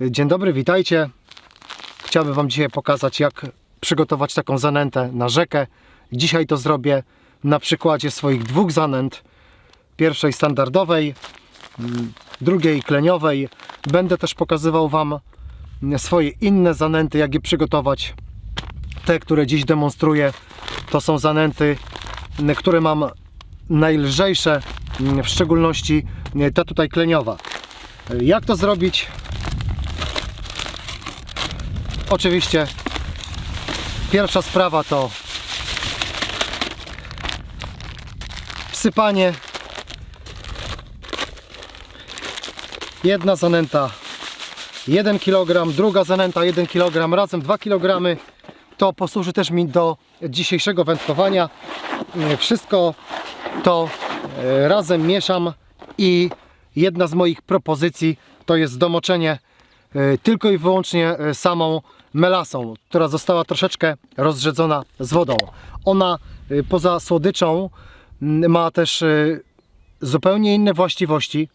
Dzień dobry, witajcie. Chciałbym Wam dzisiaj pokazać, jak przygotować taką zanętę na rzekę. Dzisiaj to zrobię na przykładzie swoich dwóch zanęt. Pierwszej standardowej, drugiej kleniowej. Będę też pokazywał Wam swoje inne zanęty, jak je przygotować. Te, które dziś demonstruję, to są zanęty, które mam najlżejsze, w szczególności ta tutaj kleniowa. Jak to zrobić? Oczywiście pierwsza sprawa to wsypanie. Jedna zanęta 1 kg, druga zanęta 1 kg, razem 2 kg. To posłuży też mi do dzisiejszego wędkowania. Wszystko to e, razem mieszam i jedna z moich propozycji to jest domoczenie e, tylko i wyłącznie e, samą melasą, która została troszeczkę rozrzedzona z wodą. Ona e, poza słodyczą m, ma też e, zupełnie inne właściwości.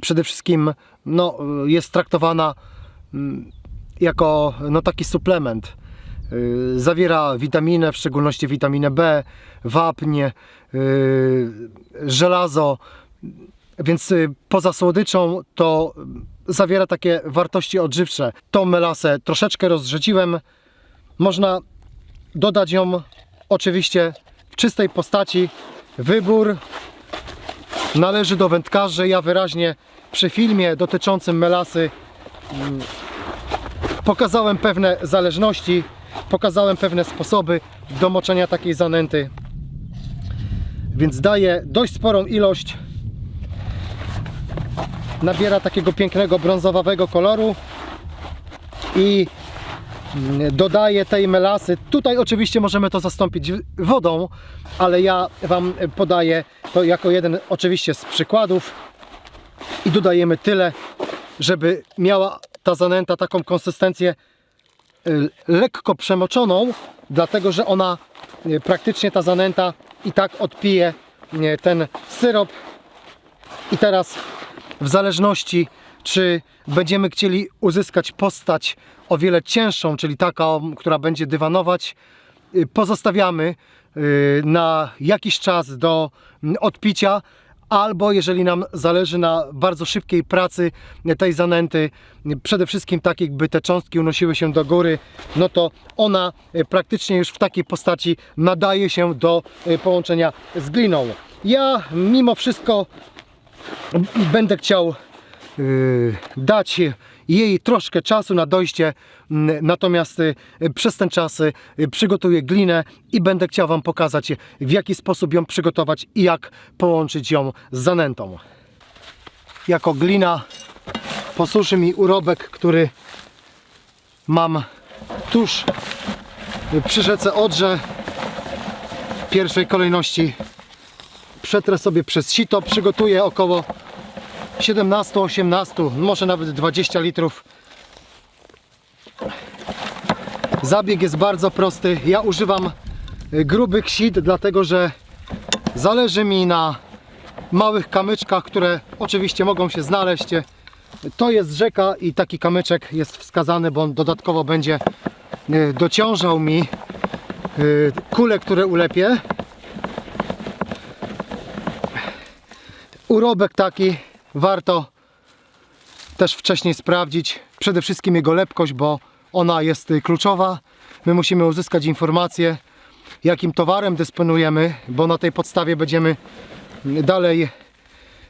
Przede wszystkim no, e, jest traktowana mm, jako no, taki suplement. Y, Zawiera witaminę, w szczególności witaminę B, wapń, y, żelazo, więc y, poza słodyczą to zawiera takie wartości odżywcze. Tą melasę troszeczkę rozrzedziłem. Można dodać ją oczywiście w czystej postaci. Wybór należy do wędkarzy. Ja wyraźnie przy filmie dotyczącym melasy mm, pokazałem pewne zależności, pokazałem pewne sposoby domoczenia takiej zanęty. Więc daję dość sporą ilość. Nabiera takiego pięknego brązowawego koloru i mm, dodaję tej melasy. Tutaj oczywiście możemy to zastąpić wodą, ale ja Wam podaję to jako jeden oczywiście z przykładów i dodajemy tyle, żeby miała ta zanęta taką konsystencję y, lekko przemoczoną, dlatego że ona y, praktycznie ta zanęta i tak odpije y, ten syrop. I teraz w zależności czy będziemy chcieli uzyskać postać o wiele cięższą, czyli taką, która będzie dywanować, y, pozostawiamy y, na jakiś czas do mm, odpicia, albo jeżeli nam zależy na bardzo szybkiej pracy tej zanęty, przede wszystkim takiej, by te cząstki unosiły się do góry, no to ona y, praktycznie już w takiej postaci nadaje się do połączenia z gliną. Ja mimo wszystko będę chciał yy, dać jej troszkę czasu na dojście, natomiast y, przez ten czas y, przygotuję glinę i będę chciał Wam pokazać w jaki sposób ją przygotować i jak połączyć ją z zanętą. Jako glina posłuży mi urobek, który mam tuż przy rzece Odrze. W pierwszej kolejności przetrę sobie przez sito, przygotuję około 17-18, może nawet 20 litrów. Zabieg jest bardzo prosty. Ja używam y, grubych sit, dlatego że zależy mi na małych kamyczkach, które oczywiście mogą się znaleźć. To jest rzeka i taki kamyczek jest wskazany, bo on dodatkowo będzie y, dociążał mi y, kule, które ulepię. Urobek taki warto też wcześniej sprawdzić. Przede wszystkim jego lepkość, bo ona jest y, kluczowa. My musimy uzyskać informację, jakim towarem dysponujemy, bo na tej podstawie będziemy dalej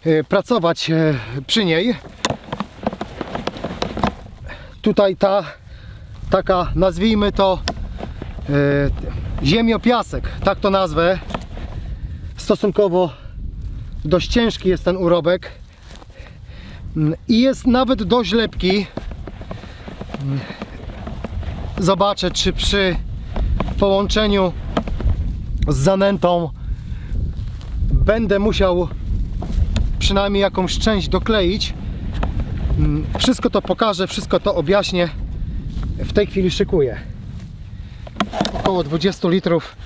y, pracować y, przy niej. Tutaj ta taka, nazwijmy to ziemiopiasek, tak to nazwę. Stosunkowo dość ciężki jest ten urobek Mm, i jest nawet dość lepki. Mm, Zobaczę, czy przy połączeniu z zanętą będę musiał przynajmniej jakąś część dokleić. Mm, Wszystko to pokażę, wszystko to objaśnię. W tej chwili szykuję. Około 20 litrów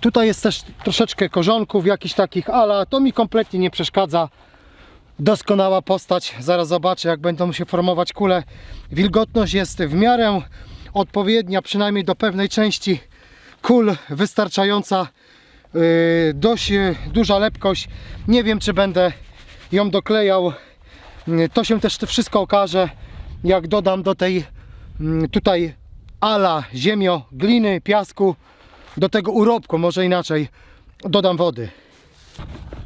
Tutaj jest też troszeczkę korzonków jakichś takich, ale to mi kompletnie nie przeszkadza. Doskonała postać, zaraz zobaczę jak będą się formować kule. Wilgotność jest w miarę odpowiednia, przynajmniej do pewnej części kul wystarczająca. Yy, dość yy, duża lepkość. Nie wiem czy będę ją doklejał. To się też wszystko okaże jak dodam do tej mm, tutaj ala ziemio, gliny, piasku, do tego urobku, może inaczej, dodam wody.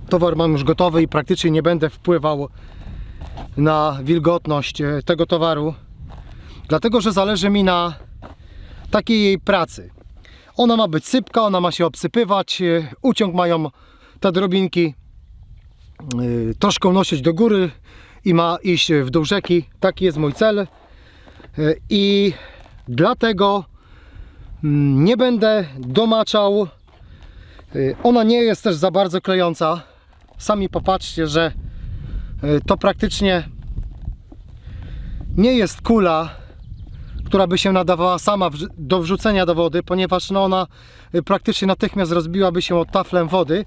Towar mam już gotowy i praktycznie nie będę wpływał na wilgotność e, tego towaru, dlatego że zależy mi na takiej jej pracy. Ona ma być sypka, ona ma się obsypywać, e, uciąg mają te drobinki y, troszkę unosić do góry i ma iść w dół rzeki. Taki jest mój cel. I dlatego nie będę domaczał. Y, Ona nie jest też za bardzo klejąca. Sami popatrzcie, że y, to praktycznie nie jest kula, która by się nadawała sama do wrzucenia do wody, ponieważ no ona y, praktycznie natychmiast rozbiłaby się o taflę wody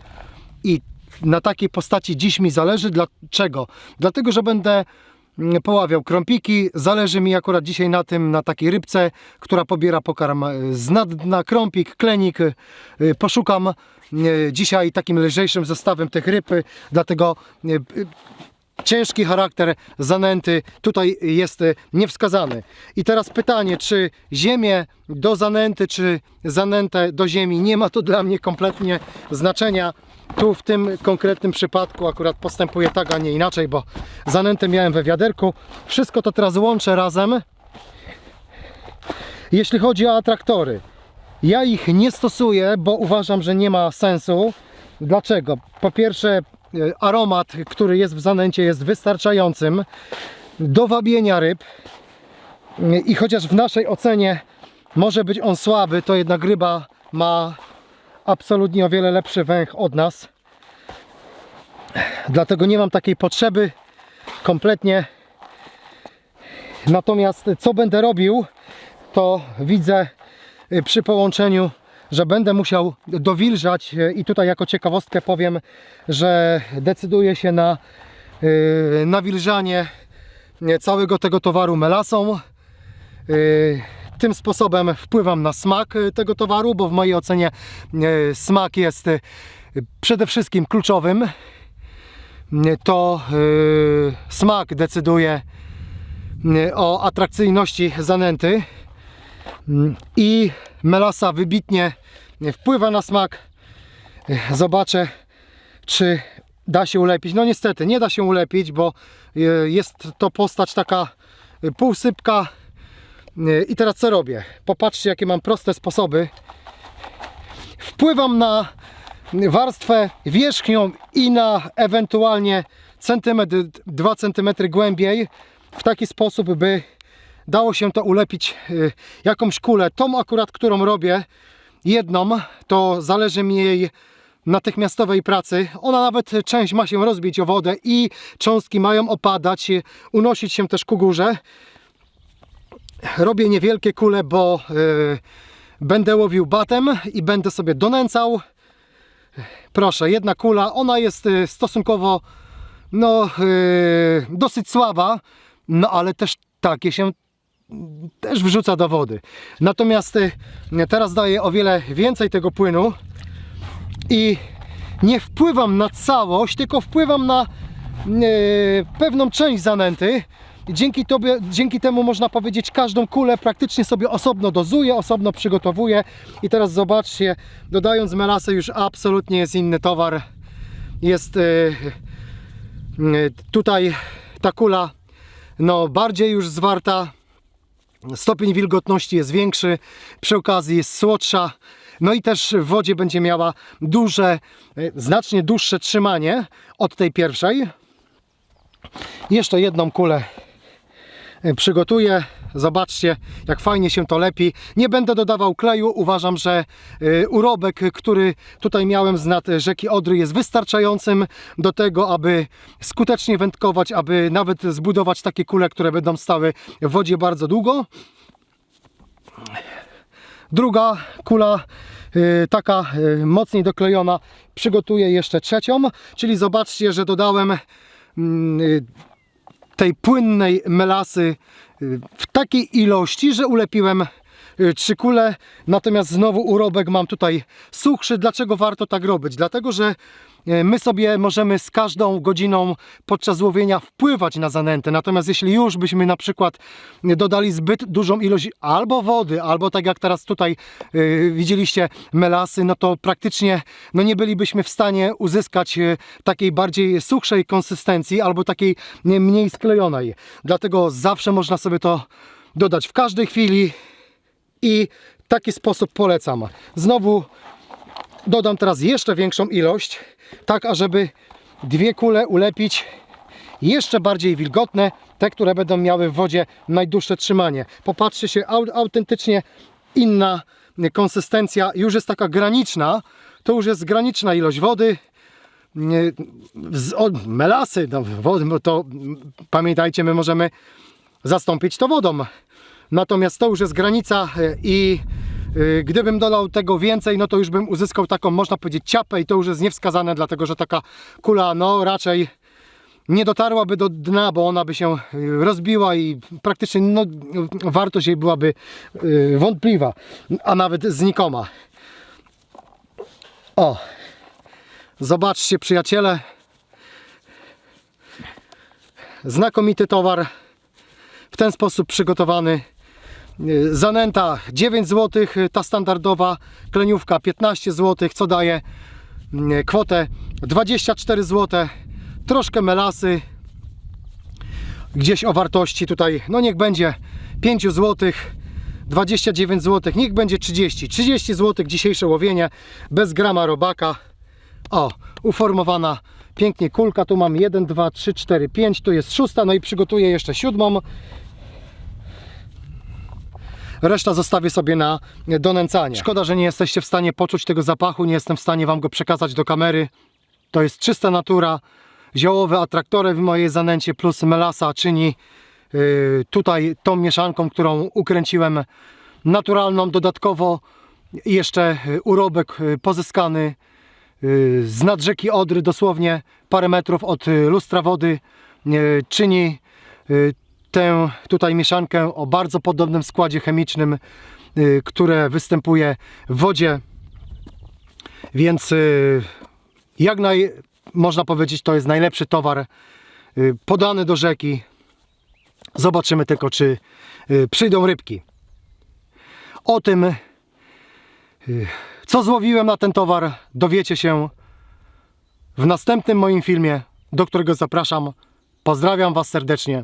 i na takiej postaci dziś mi zależy. Dlaczego? Dlatego, że będę mm, poławiał krąpiki. Zależy mi akurat dzisiaj na tym, na takiej rybce, która pobiera pokarm y, z nad dna, krąpik, klenik. y, Poszukam y, dzisiaj takim lżejszym zestawem tych ryb, dlatego ciężki charakter zanęty tutaj jest e, niewskazany. I teraz pytanie, czy ziemię do zanęty, czy zanętę do ziemi, nie ma to dla mnie kompletnie znaczenia. Tu w tym konkretnym przypadku akurat postępuję tak, a nie inaczej, bo zanętę miałem we wiaderku. Wszystko to teraz łączę razem. Jeśli chodzi o atraktory, ja ich nie stosuję, bo uważam, że nie ma sensu. Dlaczego? Po pierwsze, e, aromat, który jest w zanęcie, jest wystarczającym do wabienia ryb. I chociaż w naszej ocenie może być on słaby, to jednak ryba ma absolutnie o wiele lepszy węch od nas. Dlatego nie mam takiej potrzeby kompletnie. Natomiast co będę robił, to widzę y, przy połączeniu, że będę musiał dowilżać y, i tutaj jako ciekawostkę powiem, że decyduję się na y, nawilżanie całego tego towaru melasą. Tym sposobem wpływam na smak y, tego towaru, bo w mojej ocenie y, smak jest y, przede wszystkim kluczowym. To smak decyduje o atrakcyjności zanęty Mm, i melasa wybitnie wpływa na smak. Zobaczę, czy da się ulepić. No niestety, nie da się ulepić, bo jest to postać taka półsypka. Y, I teraz co robię? Popatrzcie, jakie mam proste sposoby. Wpływam na warstwę wierzchnią i na ewentualnie centymetr, 2 cm głębiej w taki sposób, by dało się to ulepić y, jakąś kulę. Tą akurat, którą robię, jedną, to zależy mi jej natychmiastowej pracy. Ona nawet część ma się rozbić o wodę i cząstki mają opadać, unosić się też ku górze. Robię niewielkie kule, bo y, będę łowił batem i będę sobie donęcał. Proszę, jedna kula, ona jest y, stosunkowo no, y, dosyć słaba, no ale też takie się też wrzuca do wody. Natomiast teraz daję o wiele więcej tego płynu i nie wpływam na całość, tylko wpływam na pewną część zanęty. Dzięki, tobie, dzięki temu można powiedzieć, każdą kulę praktycznie sobie osobno dozuję, osobno przygotowuję. I teraz zobaczcie, dodając melasę już absolutnie jest inny towar. Jest y, y, tutaj ta kula no, bardziej już zwarta, stopień wilgotności jest większy, przy okazji jest słodsza. No i też w wodzie będzie miała duże, e, znacznie dłuższe trzymanie od tej pierwszej. Jeszcze jedną kulę przygotuję. Zobaczcie, jak fajnie się to lepi. Nie będę dodawał kleju. Uważam, że e, urobek, który tutaj miałem z nad rzeki Odry jest wystarczającym do tego, aby skutecznie wędkować, aby nawet zbudować takie kule, które będą stały w wodzie bardzo długo. Druga kula, y, taka y, mocniej doklejona, przygotuję jeszcze trzecią, czyli zobaczcie, że dodałem mm, y, tej płynnej melasy y, w takiej ilości, że ulepiłem y, trzy kule, natomiast znowu urobek mam tutaj suchszy. Dlaczego warto tak robić? Dlatego, że my sobie możemy z każdą godziną podczas łowienia wpływać na zanętę, natomiast jeśli już byśmy na przykład dodali zbyt dużą ilość albo wody, albo tak jak teraz tutaj y, widzieliście melasy, no to praktycznie no nie bylibyśmy w stanie uzyskać y, takiej bardziej suchszej konsystencji albo takiej nie, mniej sklejonej. Dlatego zawsze można sobie to dodać w każdej chwili i taki sposób polecam. Znowu dodam teraz jeszcze większą ilość, tak ażeby dwie kule ulepić jeszcze bardziej wilgotne, te, które będą miały w wodzie najdłuższe trzymanie. Popatrzcie się, au- autentycznie inna konsystencja, już jest taka graniczna, to już jest graniczna ilość wody, z, o, melasy, no, wody, to pamiętajcie, my możemy zastąpić to wodą. Natomiast to już jest granica e, i gdybym dodał tego więcej, no to już bym uzyskał taką, można powiedzieć, ciapę i to już jest niewskazane, dlatego że taka kula, no raczej nie dotarłaby do dna, bo ona by się e, rozbiła i praktycznie no, wartość jej byłaby e, wątpliwa, a nawet znikoma. O, zobaczcie przyjaciele, znakomity towar, w ten sposób przygotowany. Zanęta 9 zł, ta standardowa kleniówka 15 zł, co daje yy, kwotę 24 zł. Troszkę melasy, gdzieś o wartości tutaj, no niech będzie 5 zł, 29 zł, niech będzie 30. 30 zł dzisiejsze łowienie, bez grama robaka. O, uformowana pięknie kulka, tu mam 1, 2, 3, 4, 5, tu jest szósta, no i przygotuję jeszcze siódmą. Reszta zostawię sobie na donęcanie. Szkoda, że nie jesteście w stanie poczuć tego zapachu, nie jestem w stanie Wam go przekazać do kamery. To jest czysta natura, ziołowe atraktory w mojej zanęcie plus melasa czyni yy, tutaj tą mieszanką, którą ukręciłem naturalną, dodatkowo jeszcze yy, urobek yy, pozyskany yy, z nad rzeki Odry, dosłownie parę metrów od lustra wody, czyni tę tutaj mieszankę o bardzo podobnym składzie chemicznym, yy, które występuje w wodzie. Więc yy, jak naj, można powiedzieć, to jest najlepszy towar yy, podany do rzeki. Zobaczymy tylko, czy przyjdą rybki. O tym, co złowiłem na ten towar, dowiecie się w następnym moim filmie, do którego zapraszam. Pozdrawiam Was serdecznie